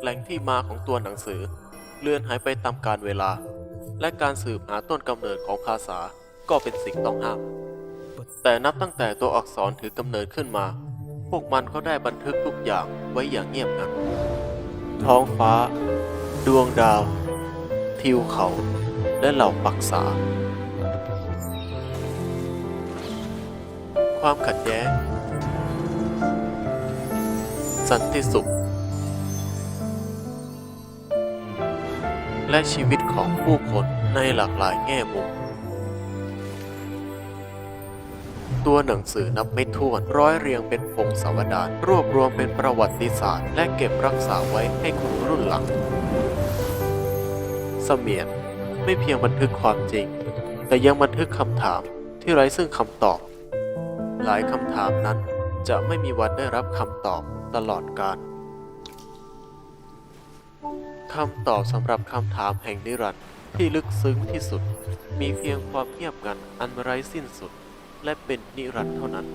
แหล่งที่มาของตัวหนังสือ เลื่อนหายไปตามกาลเวลา และการสืบหาต้นกำเนิดของภาษาก็เป็นสิ่งต้องห้าม แต่นับตั้งแต่ตัวอักษรถือกำเนิดขึ้นมา พวกมันก็ได้บันทึกทุกอย่างไว้อย่างเงียบงัน ท้องฟ้า ดวงดาว ทิวเขา และเหล่าปักษา ความขัดแย้ง สันติสุข และชีวิตของผู้คนในหลากหลายแง่มุม ตัวหนังสือนับไม่ถ้วนร้อยเรียงเป็นพงศาวดารรวบรวมเป็นประวัติศาสตร์ และเก็บรักษาไว้ให้คนรุ่นหลัง เสมียนไม่เพียงบันทึกความจริง แต่ยังบันทึกคำถามที่ไร้ซึ่งคำตอบ หลายคำถามนั้น จะไม่มีวันได้รับคำตอบตลอดกาลคำตอบสำหรับคำถามแห่งนิรันดร์ที่ลึกซึ้งที่สุด มีเพียงความเงียบงันอันไร้สิ้นสุด และเป็นนิรันดร์เท่านั้น